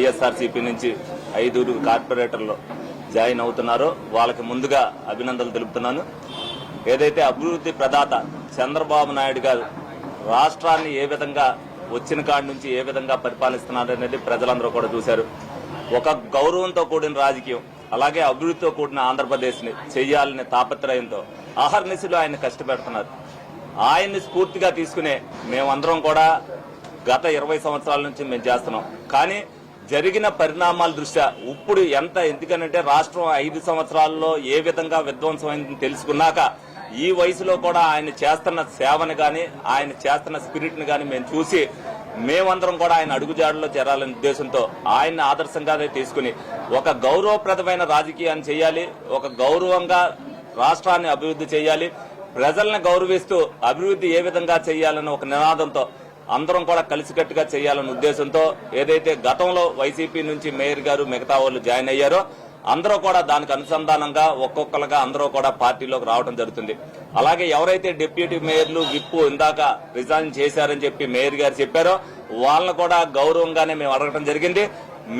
వైఎస్ఆర్సీపీ నుంచి ఐదుగురు కార్పొరేటర్లు జాయిన్ అవుతున్నారో వాళ్ళకి ముందుగా అభినందనలు తెలుపుతున్నాను. ఏదైతే అభివృద్ధి ప్రదాత చంద్రబాబు నాయుడు గారు రాష్ట్రాన్ని ఏ విధంగా వచ్చిన కాడి నుంచి ఏ విధంగా పరిపాలిస్తున్నారు అనేది ప్రజలందరూ కూడా చూశారు. ఒక గౌరవంతో కూడిన రాజకీయం అలాగే అభివృద్ధితో కూడిన ఆంధ్రప్రదేశ్ని చేయాలనే తాపత్రయంతో ఆహర్నిశలు ఆయన కష్టపెడుతున్నారు. ఆయన్ని స్ఫూర్తిగా తీసుకునే మేమందరం కూడా గత ఇరవై సంవత్సరాల నుంచి మేము చేస్తున్నాం. కానీ జరిగిన పరిణామాల దృష్ట్యా ఇప్పుడు ఎంత ఎందుకనంటే రాష్ట్రం ఐదు సంవత్సరాల్లో ఏ విధంగా విధ్వంసమైందని తెలుసుకున్నాక ఈ వయసులో కూడా ఆయన చేస్తున్న సేవను గాని ఆయన చేస్తున్న స్పిరిట్ కానీ గాని మేము చూసి మేమందరం కూడా ఆయన అడుగుజాడలో చేరాలనే ఉద్దేశంతో ఆయన్ని ఆదర్శంగా తీసుకుని ఒక గౌరవప్రదమైన రాజకీయాన్ని చేయాలి ఒక గౌరవంగా రాష్ట్రాన్ని అభివృద్ధి చేయాలి ప్రజల్ని గౌరవిస్తూ అభివృద్ధి ఏ విధంగా చేయాలని ఒక నినాదంతో అందరం కూడా కలిసికట్టుగా చేయాలనే ఉద్దేశంతో ఏదైతే గతంలో వైసీపీ నుంచి మేయర్ గారు మిగతా వాళ్ళు జాయిన్ అయ్యారో అందరూ కూడా దానికి అనుసంధానంగా ఒక్కొక్కరుగా అందరూ కూడా పార్టీలోకి రావడం జరుగుతుంది. అలాగే ఎవరైతే డిప్యూటీ మేయర్లు విప్పు ఇందాక రిజైన్ చేశారని చెప్పి మేయర్ గారు చెప్పారో వాళ్ళని కూడా గౌరవంగానే మేము అడగడం జరిగింది.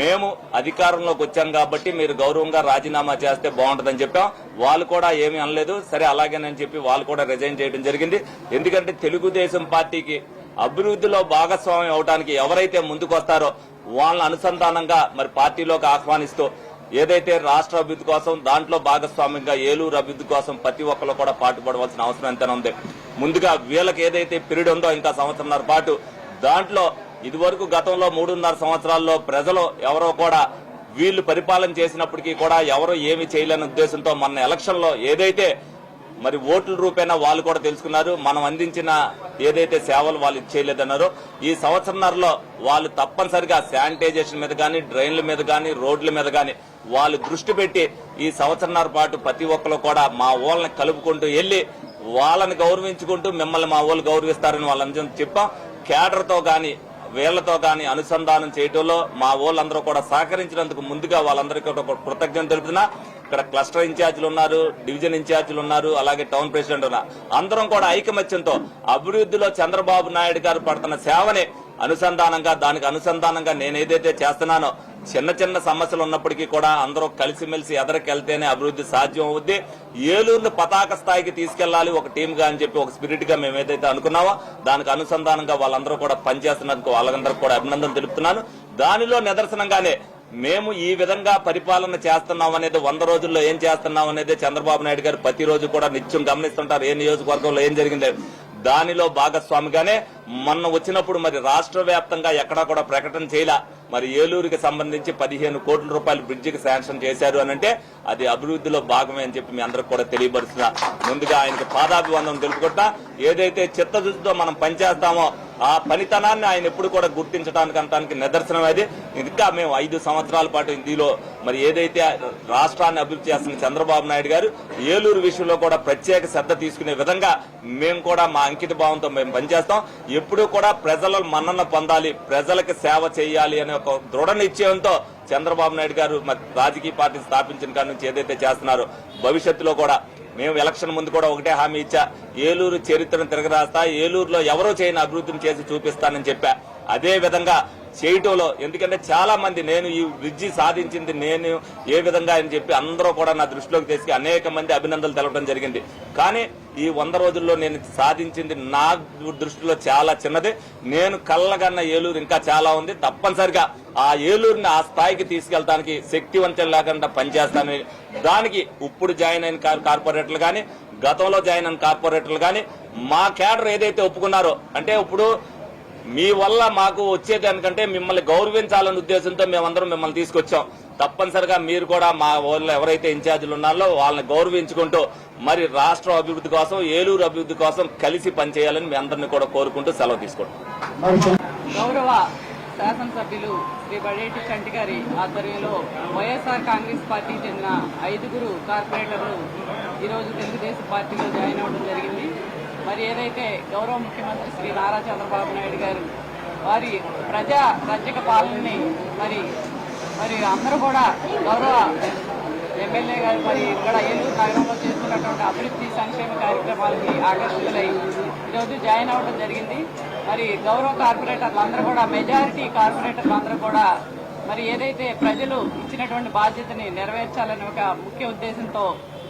మేము అధికారంలోకి వచ్చాం కాబట్టి మీరు గౌరవంగా రాజీనామా చేస్తే బాగుంటుందని చెప్పాం. వాళ్ళు కూడా ఏమీ అనలేదు. సరే అలాగేనని చెప్పి వాళ్ళు కూడా రిజైన్ చేయడం జరిగింది. ఎందుకంటే తెలుగుదేశం పార్టీకి అభివృద్ధిలో భాగస్వామ్యం అవడానికి ఎవరైతే ముందుకు వస్తారో వాళ్ళని అనుసంధానంగా మరి పార్టీలోకి ఆహ్వానిస్తూ ఏదైతే రాష్ట్ర అభివృద్ధి కోసం దాంట్లో భాగస్వామ్యంగా ఏలూరు అభివృద్ధి కోసం ప్రతి ఒక్కరు కూడా పాటుపడవలసిన అవసరం ఎంతైనా ఉంది. ముందుగా వీళ్ళకి ఏదైతే పీరియడ్ ఉందో ఇంకా సంవత్సరంన్నర పాటు దాంట్లో ఇదివరకు గతంలో మూడున్నర సంవత్సరాల్లో ప్రజలు ఎవరో కూడా వీళ్ళు పరిపాలన చేసినప్పటికీ కూడా ఎవరు ఏమి చేయలేని ఉద్దేశంతో మన ఎలక్షన్లో ఏదైతే మరి ఓట్ల రూపేణా వాళ్ళు కూడా తెలుసుకున్నారు. మనం అందించిన ఏదైతే సేవలు వాళ్ళు ఇచ్చేయలేదన్నారో ఈ సంవత్సరంలో వాళ్ళు తప్పనిసరిగా శానిటైజేషన్ మీద కానీ డ్రైన్ల మీద కానీ రోడ్ల మీద కానీ వాళ్ళు దృష్టి పెట్టి ఈ సంవత్సరంన్నర పాటు ప్రతి ఒక్కరు కూడా మా ఊళ్ళని కలుపుకుంటూ వెళ్ళి వాళ్ళని గౌరవించుకుంటూ మిమ్మల్ని మా ఊళ్ళు గౌరవిస్తారని వాళ్ళందరం చెప్పాం. కేడర్తో కానీ వీళ్ళతో కానీ అనుసంధానం చేయటంలో మా వాళ్ళందరూ కూడా సహకరించినందుకు ముందుగా వాళ్ళందరికీ ఒక కృతజ్ఞత తెలుపుతున్నా. ఇక్కడ క్లస్టర్ ఇన్ఛార్జీలు ఉన్నారు డివిజన్ ఇన్ఛార్జీలు ఉన్నారు అలాగే టౌన్ ప్రెసిడెంట్ ఉన్నారు. అందరం కూడా ఐకమత్యంతో అభివృద్ధిలో చంద్రబాబు నాయుడు గారు పడుతున్న సేవనే అనుసంధానంగా దానికి అనుసంధానంగా నేను ఏదైతే చేస్తున్నానో చిన్న చిన్న సమస్యలు ఉన్నప్పటికీ కూడా అందరూ కలిసిమెలిసి ఎదరికెళ్తేనే అభివృద్ధి సాధ్యం అవుద్ది. ఏలూరుని పతాక స్థాయికి తీసుకెళ్ళాలి ఒక టీంగా అని చెప్పి ఒక స్పిరిట్గా మేము ఏదైతే అనుకున్నామో దానికి అనుసంధానంగా వాళ్ళందరూ కూడా పనిచేస్తున్నందుకు వాళ్ళందరూ కూడా అభినందన తెలుపుతున్నాను. దానిలో నిదర్శనంగానే మేము ఈ విధంగా పరిపాలన చేస్తున్నాం అనేది వంద రోజుల్లో ఏం చేస్తున్నాం అనేది చంద్రబాబు నాయుడు గారు ప్రతిరోజు కూడా నిత్యం గమనిస్తుంటారు. ఏ నియోజకవర్గంలో ఏం జరిగింది దానిలో భాగస్వామిగానే మొన్న వచ్చినప్పుడు మరి రాష్ట్ర వ్యాప్తంగా ఎక్కడా కూడా ప్రకటన చేయలా. మరి ఏలూరుకి సంబంధించి పదిహేను కోట్ల రూపాయలు బ్రిడ్జికి శాంక్షన్ చేశారు అని అంటే అది అభివృద్ధిలో భాగమే అని చెప్పి మీ అందరికి కూడా తెలియపరుస్తున్నా. ముందుగా ఆయనకు పాదాభివందనం తెలుపుకుంటా ఏదైతే చిత్తశుద్ధితో మనం పనిచేస్తామో ఆ పనితనాన్ని ఆయన ఎప్పుడు కూడా గుర్తించడానికి అనడానికి నిదర్శనం అది. ఇంకా మేము ఐదు సంవత్సరాల పాటు ఇందులో మరి ఏదైతే రాష్ట్రాన్ని అభివృద్ధి చేస్తున్న చంద్రబాబు నాయుడు గారు ఏలూరు విషయంలో కూడా ప్రత్యేక శ్రద్ధ తీసుకునే విధంగా మేము కూడా మా అంకిత భావంతో మేము పనిచేస్తాం. ఎప్పుడూ కూడా ప్రజల మన్నన పొందాలి ప్రజలకు సేవ చేయాలి అనే ఒక దృఢ నిశ్చయంతో చంద్రబాబు నాయుడు గారు రాజకీయ పార్టీ స్థాపించిన కాడి నుంచి ఏదైతే చేస్తున్నారో భవిష్యత్తులో కూడా మేము ఎలక్షన్ ముందు కూడా ఒకటే హామీ ఇచ్చా ఏలూరు చరిత్రను తిరగరాస్తా ఏలూరులో ఎవరో చేయని అభివృద్ధిని చేసి చూపిస్తానని చెప్పా. అదే విధంగా చేయటంలో ఎందుకంటే చాలా మంది నేను ఈ బ్రిడ్జి సాధించింది నేను ఏ విధంగా అని చెప్పి అందరూ కూడా నా దృష్టిలోకి తెచ్చి అనేక మంది అభినందనలు తెలపడం జరిగింది. కానీ ఈ వంద రోజుల్లో నేను సాధించింది నా దృష్టిలో చాలా చిన్నది. నేను కళ్ళగన్న ఏలూరు ఇంకా చాలా ఉంది. తప్పనిసరిగా ఆ ఏలూరుని ఆ స్థాయికి తీసుకెళ్ళడానికి శక్తివంతం లేకుండా పనిచేస్తానని దానికి ఇప్పుడు జాయిన్ అయిన కార్పొరేటర్లు కానీ గతంలో జాయిన్ అయిన కార్పొరేటర్లు కానీ మా కేడర్ ఏదైతే ఒప్పుకున్నారో అంటే ఇప్పుడు మీ వల్ల మాకు వచ్చేదానికంటే మిమ్మల్ని గౌరవించాలనే ఉద్దేశంతో మేమందరం మిమ్మల్ని తీసుకొచ్చాం. తప్పనిసరిగా మీరు కూడా మా వాళ్ళు ఎవరైతే ఇన్ఛార్జీలు ఉన్నారో వాళ్ళని గౌరవించుకుంటూ మరి రాష్ట్ర అభివృద్ధి కోసం ఏలూరు అభివృద్ధి కోసం కలిసి పనిచేయాలని మీ అందరినీ కూడా కోరుకుంటూ సెలవు తీసుకుంటాం గౌరవ శాసనసభ్యులు శ్రీ బడేటి చంటి గారి ఆధ్వర్యంలో వైఎస్ఆర్ కాంగ్రెస్ పార్టీకి చెందిన ఐదుగురు కార్పొరేటర్లు ఈరోజు తెలుగుదేశం పార్టీలో జాయిన్ అవ్వడం జరిగింది. మరి ఏదైతే గౌరవ ముఖ్యమంత్రి శ్రీ నారా చంద్రబాబు నాయుడు గారు వారి ప్రజా రజ్యక పాలనని మరి మరి అందరూ కూడా గౌరవ ఎమ్మెల్యే గారు మరి ఇక్కడ ఏలూరు నగరంలో చేస్తున్నటువంటి అభివృద్ధి సంక్షేమ కార్యక్రమాలకి ఆకర్షితులై ఈరోజు జాయిన్ అవ్వడం జరిగింది. మరి గౌరవ కార్పొరేటర్లు అందరూ కూడా మెజారిటీ కార్పొరేటర్లు అందరూ కూడా మరి ఏదైతే ప్రజలు ఇచ్చినటువంటి బాధ్యతని నెరవేర్చాలని ఒక ముఖ్య ఉద్దేశంతో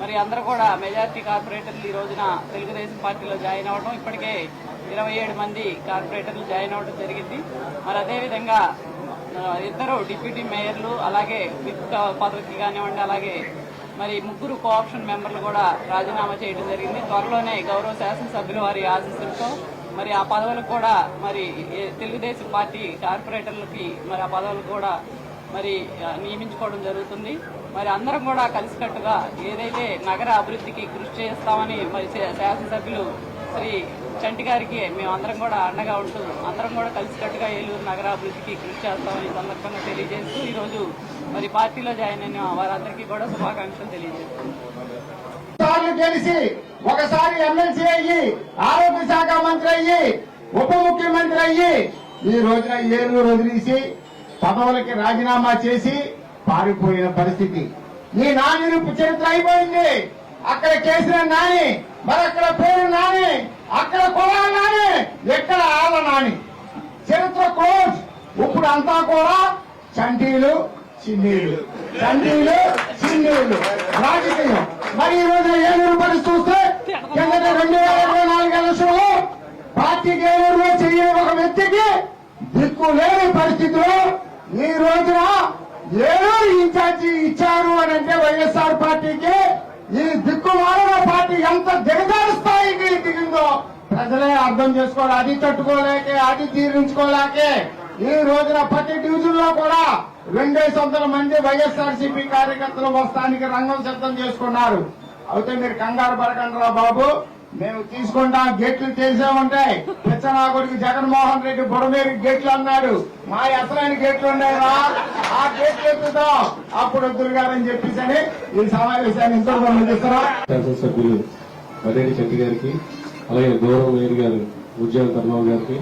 మరి అందరూ కూడా మెజారిటీ కార్పొరేటర్లు ఈ రోజున తెలుగుదేశం పార్టీలో జాయిన్ అవ్వడం ఇప్పటికే ఇరవై ఏడు మంది కార్పొరేటర్లు జాయిన్ అవ్వడం జరిగింది. మరి అదేవిధంగా ఇద్దరు డిప్యూటీ మేయర్లు అలాగే విప్ పదవికి కానివ్వండి అలాగే మరి ముగ్గురు కోఆప్షన్ మెంబర్లు కూడా రాజీనామా చేయడం జరిగింది. త్వరలోనే గౌరవ శాసనసభ్యుల వారి ఆశీస్సులతో మరి ఆ పదవులకు కూడా మరి తెలుగుదేశం పార్టీ కార్పొరేటర్లకి మరి ఆ పదవులు కూడా మరి నియమించుకోవడం జరుగుతుంది. మరి అందరం కూడా కలిసికట్టుగా ఏదైతే నగర అభివృద్ధికి కృషి చేస్తామని మరి శాసనసభ్యులు శ్రీ చంటి గారికి మేము అందరం కూడా అండగా ఉంటూ అందరం కూడా కలిసికట్టుగా ఏలూరు నగరాభివృద్ధికి కృషి చేస్తామని సందర్భంగా తెలియజేస్తూ ఈరోజు మరి పార్టీలో జాయిన్ అయిన వారందరికీ కూడా శుభాకాంక్షలు తెలియజేస్తున్నాం. గెలిచి ఒకసారి ఎమ్మెల్సీ అయ్యి ఆరోగ్య శాఖ మంత్రి అయ్యి ఉప ముఖ్యమంత్రి అయ్యి ఈ రోజున ఏలూరు వదిలేసి పదవులకి రాజీనామా చేసి పారిపోయిన పరిస్థితి. ఈ నాని చరిత్ర అయిపోయింది. అక్కడ చేసిన నాని మరక్కడ అక్కడ పేరు నాని ఎక్కడ ఆళ్ళ నాని చరిత్ర క్లోజ్. ఇప్పుడు అంతా కూడా చండీలు చిన్నీళ్ళు చండీలు చిన్నీళ్ళు రాజకీయం. మరి ఈ రోజు ఏలూరు పరిస్థితి చూస్తే కిందట రెండు వేల ఇరవై నాలుగు ఎలక్షన్లో పార్టీకి ఏలూరులో చెయ్యని ఒక వ్యక్తికి దిక్కు లేని పరిస్థితిలో ఈ రోజున ఏలూరు ఇన్ఛార్జి ఇచ్చారు అని అంటే వైఎస్ఆర్ పార్టీకి ఈ దిక్కుమాలిన పార్టీ ఎంత దిగజ ప్రజలే అర్థం చేసుకోవాలి. అది తట్టుకోలేకే అది తీరించుకోలేకే. ఈ రోజున ప్రతి డివిజన్లో కూడా రెండేసి వందల మంది వైఎస్ఆర్సిపి కార్యకర్తలు వస్తానికి రంగం సిద్ధం చేసుకున్నారు. అయితే మీరు కంగారు పడకండి బాబు. మేము తీసుకుంటాం గేట్లు చేసామంటే పిచ్చనాగుడికి జగన్మోహన్ రెడ్డి బుడమేరు గేట్లు అన్నాడు. మా అసలైన గేట్లు ఉన్నాయా ఆ గేట్లు ఎత్తుతాం అప్పుడు దుర్గారని చెప్పేసి ఈ సమావేశాన్ని ఇంత పంపిస్తున్నాం శాసనసభ్యులు వదేడి చెట్టి గారికి అలాగే గౌరవ మేయర్ గారు ఉద్యోగ ధర్మారావు గారికి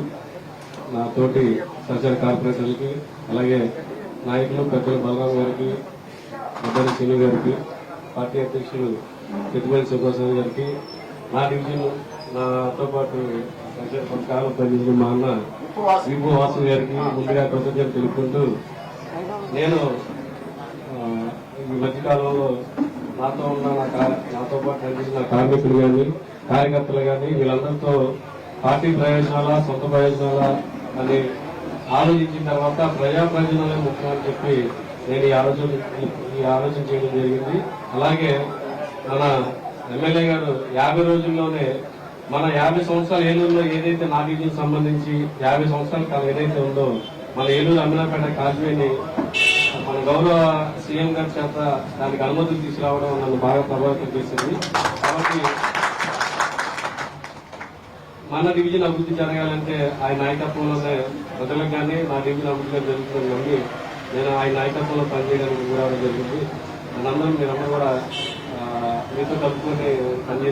నా తోటి సహచర కార్పొరేటర్లకి అలాగే నాయకులు పెద్దలు బలరాం గారికి పెద్దలు శ్రీను గారికి పార్టీ అధ్యక్షులు పెద్దపల్లి సుబ్బాసాని గారికి నా డివిజన్ నాతో పాటు కొంతకాలం పనిచేసిన మా అన్న శ్రీభూ వాసు గారికి ముందుగా కృతజ్ఞతలు తెలుపుకుంటూ నేను ఈ మధ్యకాలంలో నాతో ఉన్న నా నాతో పాటు పనిచేసిన కార్మికులు కానీ కార్యకర్తలు కానీ వీళ్ళందరితో పార్టీ ప్రయోజనాల సొంత ప్రయోజనాల అని ఆలోచించిన తర్వాత ప్రజా ప్రయోజనాలే ముఖ్యమని చెప్పి నేను ఈ ఆలోచన ఈ- ఆలోచన చేయడం జరిగింది. అలాగే మన ఎమ్మెల్యే గారు యాభై రోజుల్లోనే మన యాభై సంవత్సరాల ఏలూరులో ఏదైతే నాటికి సంబంధించి యాభై సంవత్సరాల కాలం ఏదైతే ఉందో మన ఏలూరు అమ్మినాపేట కాజ్వేని మన గౌరవ సీఎం గారి చేత దానికి అనుమతులు తీసుకురావడం నన్ను బాగా ప్రభావితం చేసింది. కాబట్టి మన డివిజన్ అభివృద్ధి జరగాలంటే ఆయన నాయకత్వంలోనే ప్రజలకు కానీ నా డివిజన్ అభివృద్ధి జరుగుతుందని నమ్మి నేను ఆయన నాయకత్వంలో పనిచేయడానికి కూడా జరిగింది మనందరం మీరందరూ కూడా మీతో కలుపుకొని పనిచేసి